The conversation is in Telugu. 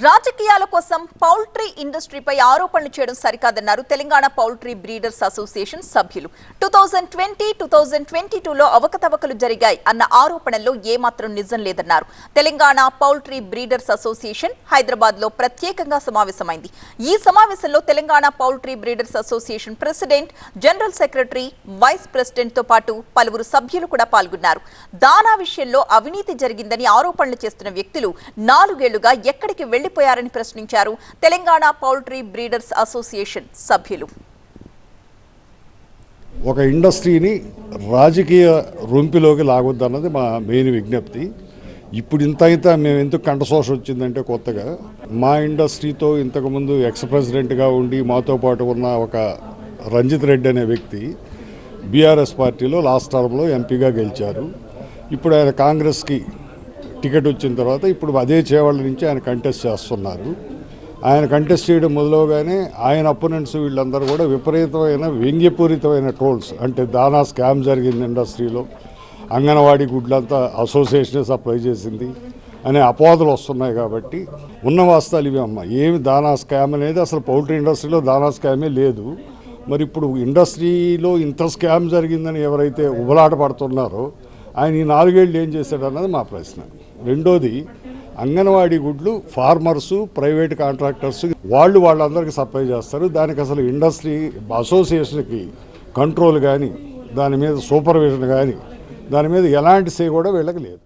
రాజకీయాల కోసం పౌల్ట్రీ ఇండస్ట్రీపై ఆరోపణలు చేయడం సరికాదన్నారు తెలంగాణ పౌల్ట్రీ బ్రీడర్స్ అసోసియేషన్ సభ్యులు. Two thousand twenty two thousand twenty టూలో అవకతవకలు జరిగాయి అన్న ఆరోపణల్లో ఏమాత్రం నిజం లేదన్నారు. తెలంగాణ పౌల్ట్రీ బ్రీడర్స్ అసోసియేషన్ హైదరాబాద్లో ప్రత్యేకంగా సమావేశమైంది. ఈ సమావేశంలో Telangana poultry breeders association president general secretary vice ప్రెసిడెంట్తో పాటు పలువురు సభ్యులు కూడా పాల్గొన్నారు. దానా విషయంలో అవినీతి జరిగిందని ఆరోపణలు చేస్తున్న వ్యక్తులు నాలుగేళ్ళుగా ఎక్కడికి వెళ్ళిపోయారని ప్రశ్నించారు తెలంగాణ పౌల్ట్రీ బ్రీడర్స్ అసోసియేషన్ సభ్యులు. ఒక ఇండస్ట్రీని రాజకీయ రొంపిలోకి లాగొద్దన్నది మా మెయిన్ విజ్ఞప్తి. ఇప్పుడు ఇంత ఇంత మేము ఎందుకు కంఠశోష వచ్చిందంటే కొత్తగా మా ఇండస్ట్రీతో ఇంతకుముందు ఎక్స్ ప్రెసిడెంట్గా ఉండి మాతో పాటు ఉన్న ఒక రంజిత్ రెడ్డి అనే వ్యక్తి బీఆర్ఎస్ పార్టీలో లాస్ట్ టర్మ్లో ఎంపీగా గెలిచారు. ఇప్పుడు ఆయన కాంగ్రెస్కి టికెట్ వచ్చిన తర్వాత ఇప్పుడు అదే చేవాళ్ళ నుంచి ఆయన కంటెస్ట్ చేస్తున్నారు. ఆయన కంటెస్ట్ చేయడం మొదలవగానే ఆయన అపోనెంట్స్ వీళ్ళందరూ కూడా విపరీతమైన వ్యంగ్యపూరితమైన ట్రోల్స్. అంటే దానా స్కామ్ జరిగింది ఇండస్ట్రీలో. అంగన్వాడీ గుడ్లంతా అసోసియేషనే సప్లై చేసింది. అనే అపోదలు వస్తున్నాయి కాబట్టి ఉన్న వాస్తవాలు ఇవి అమ్మ. ఏమి దానా స్కామ్ అనేది అసలు పౌల్ట్రీ ఇండస్ట్రీలో దానా స్కామే లేదు. మరి ఇప్పుడు ఇండస్ట్రీలో ఇంత స్కామ్ జరిగిందని ఎవరైతే ఉబలాట పడుతున్నారో ఆయన ఈ నాలుగేళ్ళు ఏం చేశాడు అన్నది మా ప్రశ్న. రెండోది అంగన్వాడీ గుడ్లు ఫార్మర్సు ప్రైవేట్ కాంట్రాక్టర్స్ వాళ్ళు వాళ్ళందరికీ సప్లై చేస్తారు. దానికి అసలు ఇండస్ట్రీ అసోసియేషన్కి కంట్రోల్ కానీ దాని మీద సూపర్విజన్ కానీ దాని మీద ఎలాంటి సే కూడా వీళ్ళకి లేదు.